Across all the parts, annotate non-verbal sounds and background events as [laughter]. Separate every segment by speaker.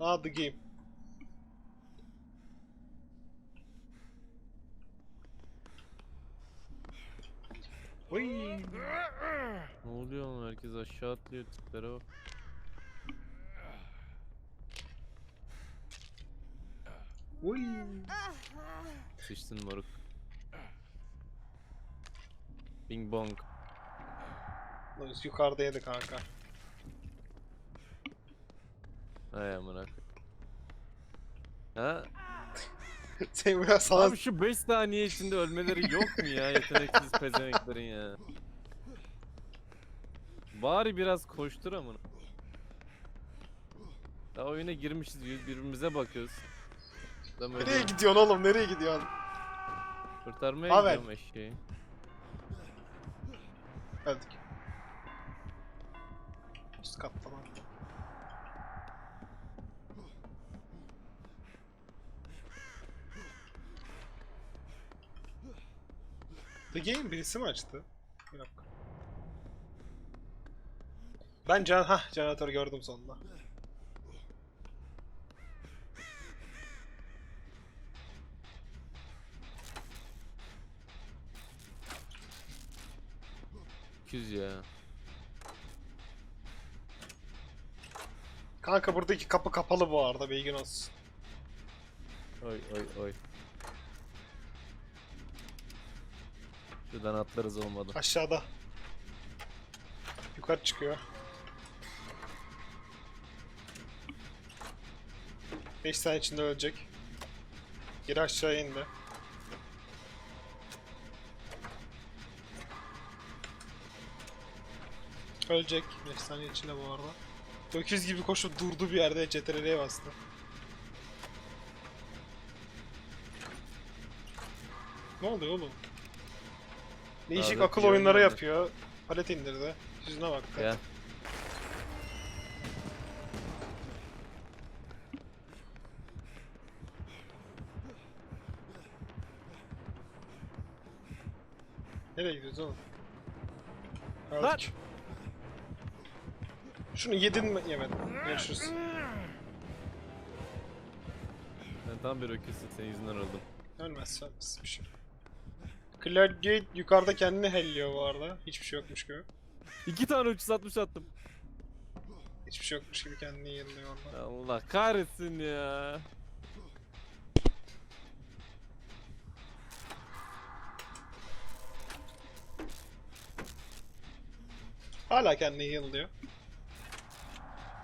Speaker 1: Ah the game. Oy.
Speaker 2: Ne oluyor oğlum herkes aşağı atlıyor tiplere bak.
Speaker 1: Oy.
Speaker 2: Sıçtın moruk. Bing bong.
Speaker 1: Lan Yukarıdaydı kanka.
Speaker 2: Ay amına. Ha?
Speaker 1: Sen biraz sana
Speaker 2: Abi şu 5 saniye içinde ölmeleri yok mu ya yeteneksiz pezemeklerin ya. Bari biraz koştur amına. Daha oyuna girmişiz birbirimize bakıyoruz. Adam öyle
Speaker 1: Nereye gidiyorsun oğlum? Nereye gidiyorsun?
Speaker 2: kurtarmaya
Speaker 1: Haber.
Speaker 2: gidiyorum eşeği.
Speaker 1: Hadi. Üst katta lan. The Game birisi mi açtı? Yok. Ben can ha jeneratörü gördüm sonunda.
Speaker 2: Küz ya.
Speaker 1: Kanka buradaki kapı kapalı bu arada bilgin olsun.
Speaker 2: Oy oy oy. Şuradan atlarız olmadı.
Speaker 1: Aşağıda. Yukarı çıkıyor. 5 saniye içinde ölecek. Geri aşağıya indi. Ölecek 5 saniye içinde bu arada. Öküz gibi koşup durdu bir yerde CTRL'ye bastı. Ne oluyor oğlum? Değişik
Speaker 2: Abi,
Speaker 1: akıl
Speaker 2: bir
Speaker 1: oyunları
Speaker 2: oyun
Speaker 1: yapıyor. Palet indirdi. Yüzüne bak.
Speaker 2: Gel.
Speaker 1: Nereye gidiyoruz oğlum?
Speaker 2: Lan!
Speaker 1: Şunu yedin mi? Yemedim. Görüşürüz.
Speaker 2: Ben tam bir öküzsün senin yüzünden öldüm.
Speaker 1: Ölmez, ölmez bir şey. Gate yukarıda kendini helliyor bu arada. Hiçbir şey yokmuş gibi.
Speaker 2: İki tane 360 attım.
Speaker 1: Hiçbir şey yokmuş gibi kendini yeniliyor orada.
Speaker 2: Allah kahretsin ya.
Speaker 1: Hala kendini yeniliyor.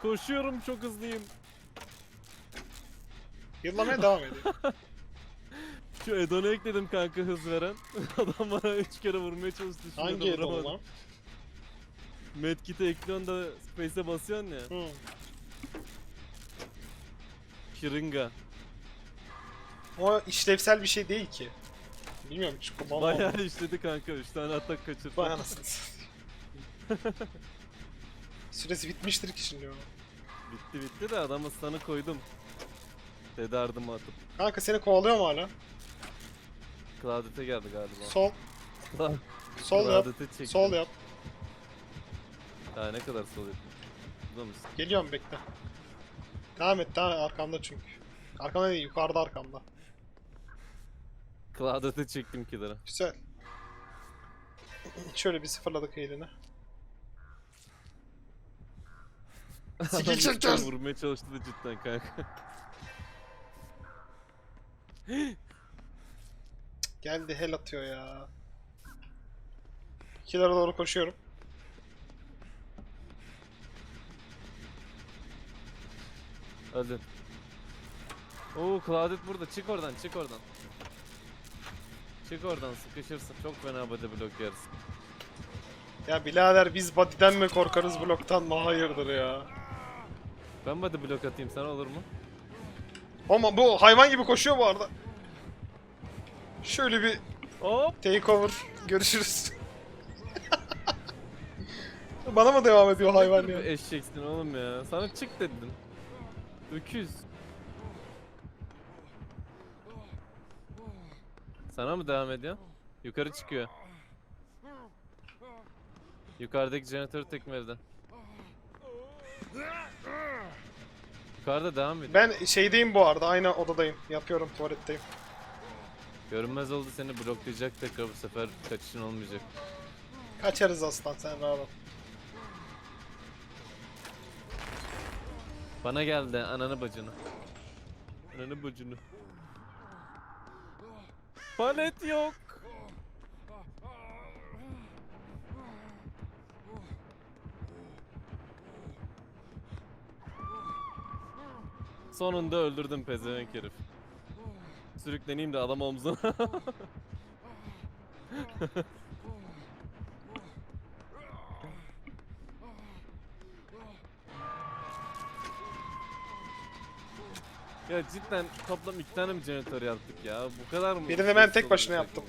Speaker 2: Koşuyorum çok hızlıyım.
Speaker 1: Yıllamaya devam ediyor. [laughs]
Speaker 2: Şu Edon'u ekledim kanka hız veren. [laughs] Adam bana 3 kere vurmaya çalıştı. Şimdi
Speaker 1: Hangi Edon lan?
Speaker 2: Medkit'e ekliyorsun da Space'e basıyorsun ya.
Speaker 1: Hı.
Speaker 2: Şırınga.
Speaker 1: O işlevsel bir şey değil ki. Bilmiyorum hiç kullanmam.
Speaker 2: Bayağı işledi kanka 3 tane atak kaçırdı.
Speaker 1: Anasını satayım. [laughs] Süresi bitmiştir ki şimdi o.
Speaker 2: Bitti bitti de adamı sana koydum. Dedi atıp.
Speaker 1: Kanka seni kovalıyor mu hala?
Speaker 2: Claudet'e geldi galiba.
Speaker 1: Sol, sol yap,
Speaker 2: Claudet'e çekti.
Speaker 1: sol yap.
Speaker 2: Daha ne kadar sol yapayım? Burada mısın?
Speaker 1: Geliyorum bekle. Devam et, devam et. Arkamda çünkü. Arkamda değil, yukarıda arkamda.
Speaker 2: Claudet'e çektim killer'ı.
Speaker 1: Güzel. Şöyle bir sıfırladık elini.
Speaker 2: Adam bir
Speaker 1: çekeceğiz.
Speaker 2: tane Vurmaya çalıştı da cidden kanka.
Speaker 1: Geldi hel atıyor ya. İkilere doğru koşuyorum.
Speaker 2: Hadi. Oo Claudet burada. Çık oradan, çık oradan. Çık oradan sıkışırsın. Çok fena body block yersin.
Speaker 1: Ya birader biz body'den mi korkarız bloktan mı? Hayırdır ya.
Speaker 2: Ben body block atayım sana olur mu?
Speaker 1: Ama bu hayvan gibi koşuyor bu arada. Şöyle bir
Speaker 2: Hop!
Speaker 1: takeover. Görüşürüz. [laughs] Bana mı devam ediyor hayvan ya?
Speaker 2: Eşeksin oğlum ya. Sana çık dedim. Öküz. Sana mı devam ediyor? Yukarı çıkıyor. Yukarıdaki jeneratörü tekmeledi. Yukarıda devam ediyor.
Speaker 1: Ben şeydeyim bu arada. Aynı odadayım. Yapıyorum tuvaletteyim.
Speaker 2: Görünmez oldu seni bloklayacak tekrar bu sefer kaçışın olmayacak.
Speaker 1: Kaçarız aslan sen rahat ol.
Speaker 2: Bana geldi ananı bacını. Ananı bacını. Palet yok. Sonunda öldürdüm pezevenk herif. Sürükleneyim de adam omzuna. [laughs] ya cidden toplam iki tane mi jeneratör yaptık ya? Bu kadar mı?
Speaker 1: Birini ben tek başına yaptım.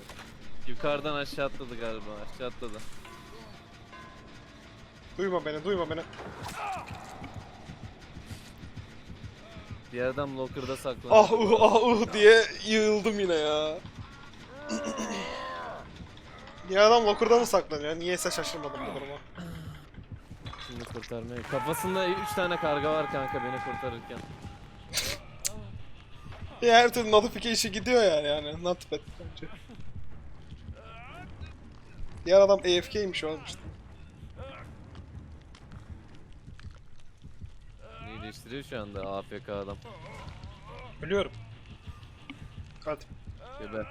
Speaker 2: Yukarıdan aşağı atladı galiba. Aşağı atladı.
Speaker 1: Duyma beni, duyma beni.
Speaker 2: Bir adam locker'da saklandı.
Speaker 1: Ah uh ah uh diye yığıldım yine ya. Ya adam locker'da mı saklanıyor? Niyeyse şaşırmadım bu duruma.
Speaker 2: Şimdi kurtarmaya. Kafasında 3 tane karga var kanka beni kurtarırken. [laughs]
Speaker 1: Ya her türlü notification gidiyor yani yani. Not bad bence. Diğer adam AFK'ymiş oğlum işte.
Speaker 2: İyileştiriyor şu anda AFK adam.
Speaker 1: Biliyorum. Hadi.
Speaker 2: Geber.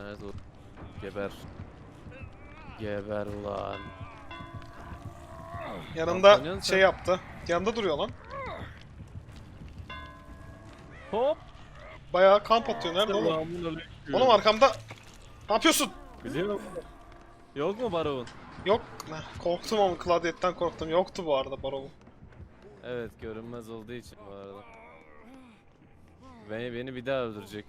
Speaker 2: Evet o. Geber. Geber ulan.
Speaker 1: Yanımda
Speaker 2: Kampanyon
Speaker 1: şey
Speaker 2: sen-
Speaker 1: yaptı. Yanında duruyor lan.
Speaker 2: Hop.
Speaker 1: Bayağı kamp atıyor. Nerede oğlum?
Speaker 2: Selamünaleyküm.
Speaker 1: Oğlum arkamda. Ne yapıyorsun?
Speaker 2: Biliyor musun? Yok mu Baron?
Speaker 1: Yok. Korktum ama Claudette'den korktum. Yoktu bu arada Baron.
Speaker 2: Evet görünmez olduğu için bu arada. Beni, beni bir daha öldürecek.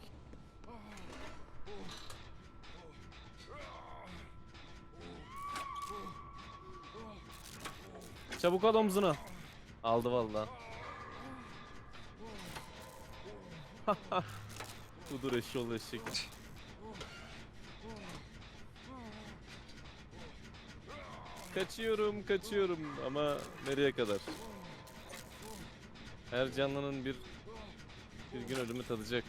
Speaker 2: Çabuk al omzuna. Aldı valla. Budur [laughs] eşyol eşek. Kaçıyorum, kaçıyorum ama nereye kadar? Her canlının bir bir gün ölümü tadacak.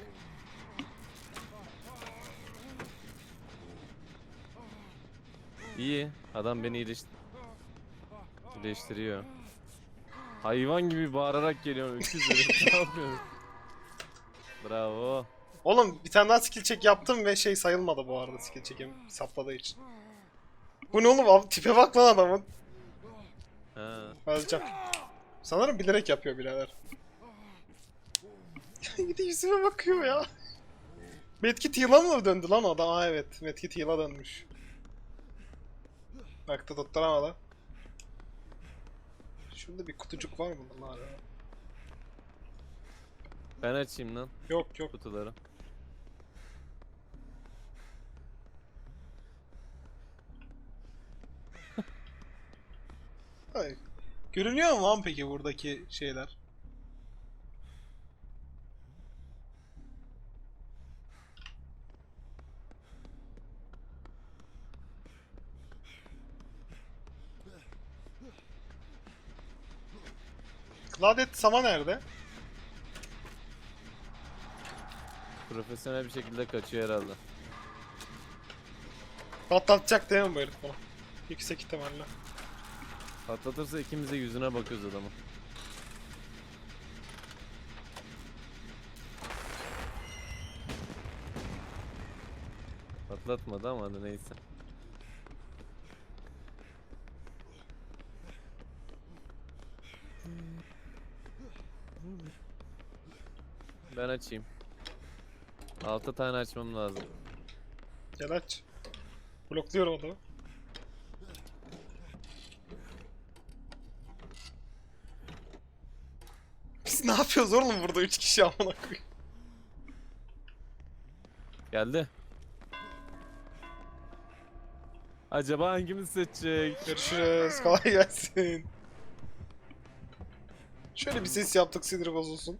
Speaker 2: İyi, adam beni iyileş iyileştiriyor. Hayvan gibi bağırarak geliyorum öküz herif. [laughs] ne yapıyorsun? Bravo.
Speaker 1: Oğlum bir tane daha skill check yaptım ve şey sayılmadı bu arada skill check'im sapladığı için. Bu ne oğlum? Abi, tipe bak lan adamın.
Speaker 2: Ha.
Speaker 1: Öleceğim. Sanırım bilerek yapıyor birader. [laughs] bir de yüzüme bakıyor ya. Medkit heal'a mı döndü lan adam? Aa evet, Medkit heal'a dönmüş. Baktı tutturamadı. Şurada bir kutucuk var mı lan hala?
Speaker 2: Ben açayım lan
Speaker 1: Yok yok.
Speaker 2: kutuları.
Speaker 1: Ay. Görünüyor mu lan peki buradaki şeyler? Claudette Sama nerede?
Speaker 2: Profesyonel bir şekilde kaçıyor herhalde.
Speaker 1: Patlatacak değil mi bu herif bunu? Yüksek ihtimalle.
Speaker 2: Patlatırsa ikimiz de yüzüne bakıyoruz adamın. Patlatmadı ama hadi neyse. Ben açayım. 6 tane açmam lazım.
Speaker 1: Gel aç. Blokluyorum adamı. Biz ne yapıyoruz oğlum burada 3 kişi amına koyayım.
Speaker 2: Geldi. Acaba hangimiz seçecek?
Speaker 1: Görüşürüz. Kolay gelsin. Şöyle bir ses yaptık sinir bozulsun.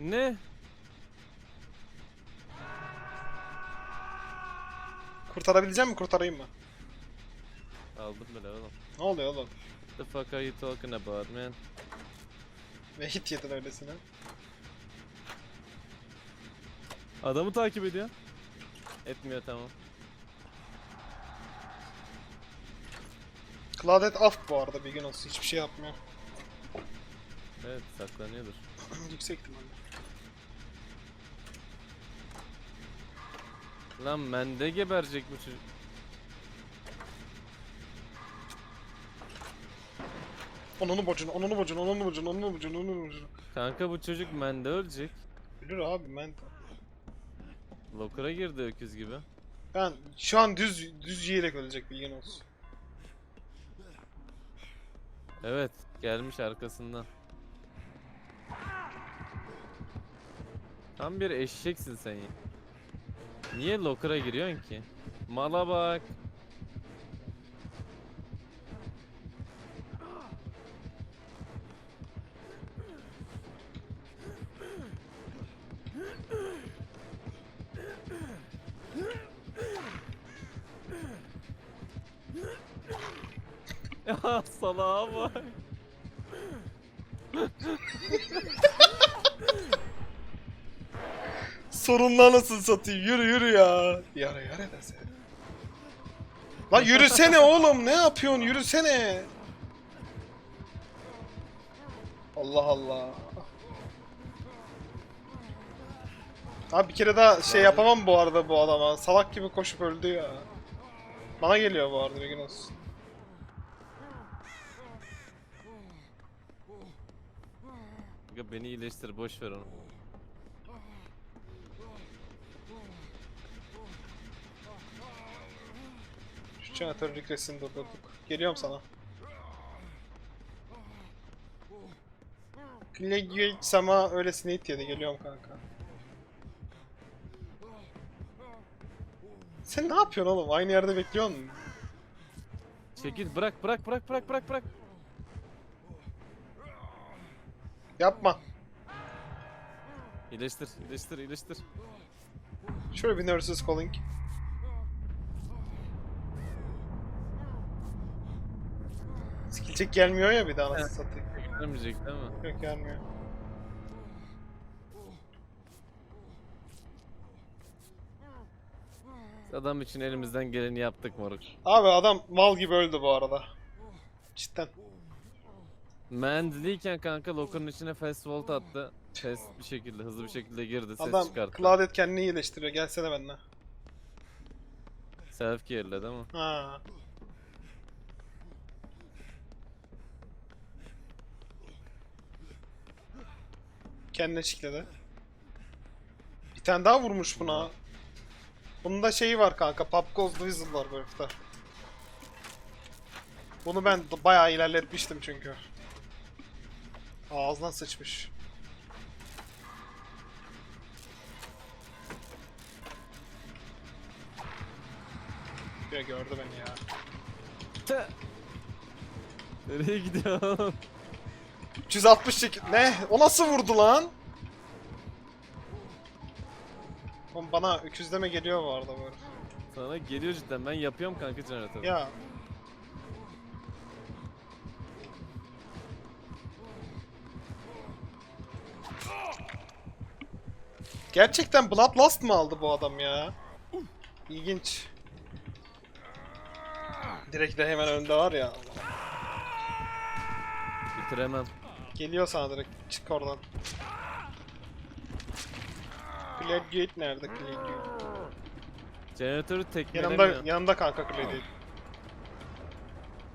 Speaker 2: Ne?
Speaker 1: Kurtarabileceğim mi kurtarayım mı?
Speaker 2: Aldım bile oğlum.
Speaker 1: Ne oluyor oğlum?
Speaker 2: The fuck are you talking about man?
Speaker 1: Ve hit yedin öylesine.
Speaker 2: Adamı takip ediyor. Etmiyor tamam.
Speaker 1: Claudette af bu arada bir gün olsun hiçbir şey yapmıyor.
Speaker 2: Evet saklanıyordur. [clears throat]
Speaker 1: Yüksek ihtimalle.
Speaker 2: Lan mende geberecek bu çocuk.
Speaker 1: Onunu bocun, onunu bocun, onunu bocun, onunu bocun, onunu bocun.
Speaker 2: Kanka bu çocuk mende ölecek.
Speaker 1: Ölür abi ben.
Speaker 2: Locker'a girdi öküz gibi.
Speaker 1: Ben şu an düz düz yiyerek ölecek bilgin olsun.
Speaker 2: Evet gelmiş arkasından. Tam bir eşeksin sen ya. Niye Locker'a giriyorsun ki? Mala bak. [laughs] Ya salağa bak. [laughs]
Speaker 1: Sorunla nasıl satayım? Yürü yürü ya. Yara yara dese. Lan yürüsene oğlum ne yapıyorsun? Yürüsene. Allah Allah. Abi bir kere daha şey yapamam bu arada bu adama. Salak gibi koşup öldü ya. Bana geliyor bu arada bir gün olsun.
Speaker 2: Beni iyileştir boş ver onu.
Speaker 1: Şu jeneratör regresini durdurduk. Geliyorum sana. Legion sama öylesine it yedi. Geliyorum kanka. Sen ne yapıyorsun oğlum? Aynı yerde bekliyor musun?
Speaker 2: Çekil bırak bırak bırak bırak bırak bırak.
Speaker 1: Yapma.
Speaker 2: İyileştir iyileştir iyileştir.
Speaker 1: Şöyle bir nurses calling. Check gelmiyor ya bir daha nasıl satayım.
Speaker 2: Gelmeyecek değil mi?
Speaker 1: Yok gelmiyor.
Speaker 2: Adam için elimizden geleni yaptık moruk.
Speaker 1: Abi adam mal gibi öldü bu arada. Cidden.
Speaker 2: Mendiliyken kanka Locker'ın içine fast vault attı. Fast bir şekilde hızlı bir şekilde girdi ses
Speaker 1: Adam
Speaker 2: çıkarttı.
Speaker 1: Claudette kendini iyileştiriyor. Gelsene benimle.
Speaker 2: Self care'le değil mi?
Speaker 1: Ha. Kendine çikledi. Bir tane daha vurmuş buna. Bunun da şeyi var kanka. Pop Goes the Whistle var bu herifte. Bunu ben bayağı ilerletmiştim çünkü. Ağzına sıçmış. Ya gördü beni ya.
Speaker 2: Nereye gidiyorsun?
Speaker 1: 360 çek... Ne? O nasıl vurdu lan? Oğlum bana öküzleme geliyor bu arada herif.
Speaker 2: Sana geliyor cidden ben yapıyorum kanka jeneratörü.
Speaker 1: Ya. Gerçekten Bloodlust mı aldı bu adam ya? İlginç. Direkt de hemen önde var ya.
Speaker 2: Bitiremem.
Speaker 1: Geliyor sana direkt. Çık oradan. Gladiate nerede? Gladiate.
Speaker 2: Jeneratörü tekmelemiyor.
Speaker 1: Yanımda, yanımda kanka Gladiate.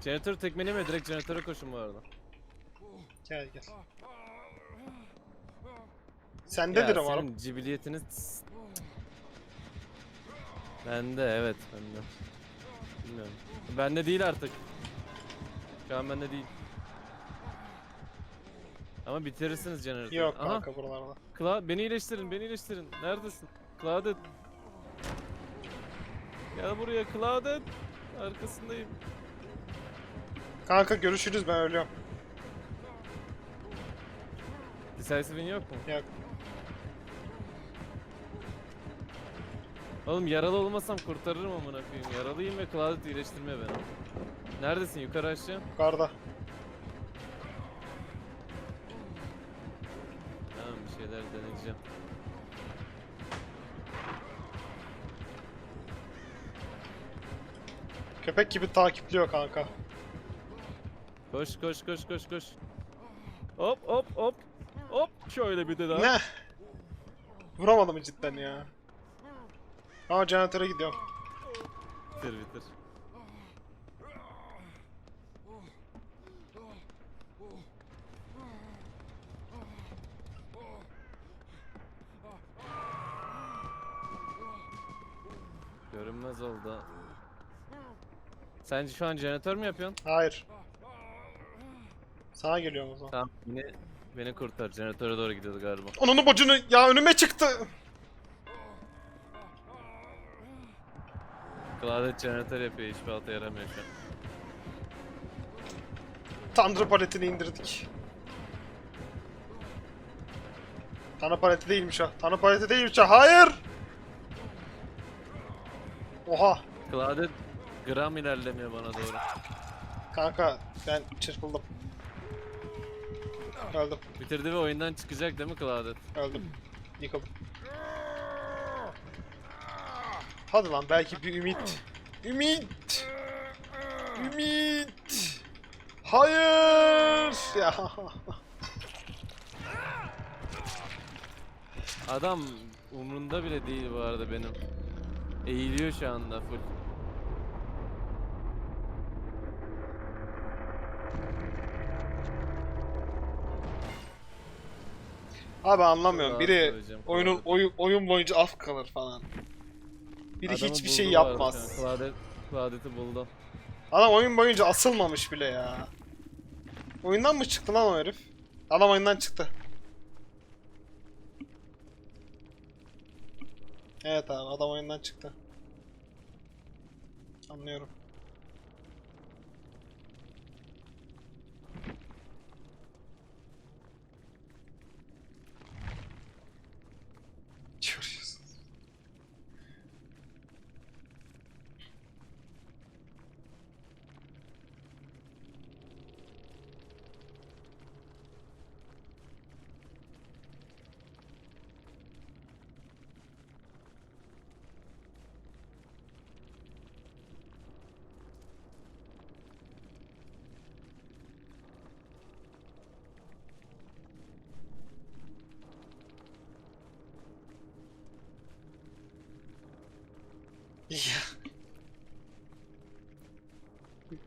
Speaker 2: Jeneratörü tekmelemiyor direkt jeneratöre koşun bu arada.
Speaker 1: Gel gel. Sendedir umarım.
Speaker 2: senin cibiliyetiniz... Bende evet bende. Bilmiyorum. Bende değil artık. Şu an bende değil. Ama bitirirsiniz jeneratörü.
Speaker 1: Yok
Speaker 2: Aha.
Speaker 1: kanka buralarda.
Speaker 2: Kla beni iyileştirin, beni iyileştirin. Neredesin? Claudet. Gel buraya Claudet. Arkasındayım.
Speaker 1: Kanka görüşürüz ben ölüyorum.
Speaker 2: Decisive'in yok mu?
Speaker 1: Yok.
Speaker 2: Oğlum yaralı olmasam kurtarırım amına koyayım. Yaralıyım ve Claudet iyileştirme beni. Neredesin? Yukarı aşağı.
Speaker 1: Yukarıda. Köpek gibi takipliyor kanka.
Speaker 2: Koş koş koş koş koş. Hop hop hop. Hop şöyle bir de daha.
Speaker 1: Ne? Vuramadım cidden ya. Ama jeneratöre gidiyorum.
Speaker 2: Bitir bitir. Görünmez oldu. Sen şu an jeneratör mü yapıyorsun?
Speaker 1: Hayır. Sana geliyorum o zaman.
Speaker 2: Tamam beni, beni kurtar. Jeneratöre doğru gidiyordu galiba.
Speaker 1: Ananı bacını ya önüme çıktı.
Speaker 2: Claudet jeneratör yapıyor hiçbir alta yaramıyor şu an.
Speaker 1: Tanrı paletini indirdik. Tanrı paleti değilmiş ha. Tanrı paleti değilmiş ha. Hayır. Oha.
Speaker 2: Claudet gram ilerlemiyor bana doğru.
Speaker 1: Kanka ben çırpıldım. Öldüm.
Speaker 2: Bitirdi ve oyundan çıkacak değil mi Claudet?
Speaker 1: Öldüm. Yıkıldım. Hadi lan belki bir ümit. Ümit. Ümit. Hayır. Ya.
Speaker 2: Adam umrunda bile değil bu arada benim. Eğiliyor şu anda full.
Speaker 1: Abi anlamıyorum. Biri
Speaker 2: söyleyeceğim,
Speaker 1: oyunun oyun, oyun boyunca af kalır falan. Biri
Speaker 2: Adamı
Speaker 1: hiçbir şey yapmaz.
Speaker 2: an. Claudet, Claudet'i buldu.
Speaker 1: Adam oyun boyunca asılmamış bile ya. Oyundan mı çıktı lan o herif? Adam oyundan çıktı. Evet abi adam oyundan çıktı. Anlıyorum. Ya.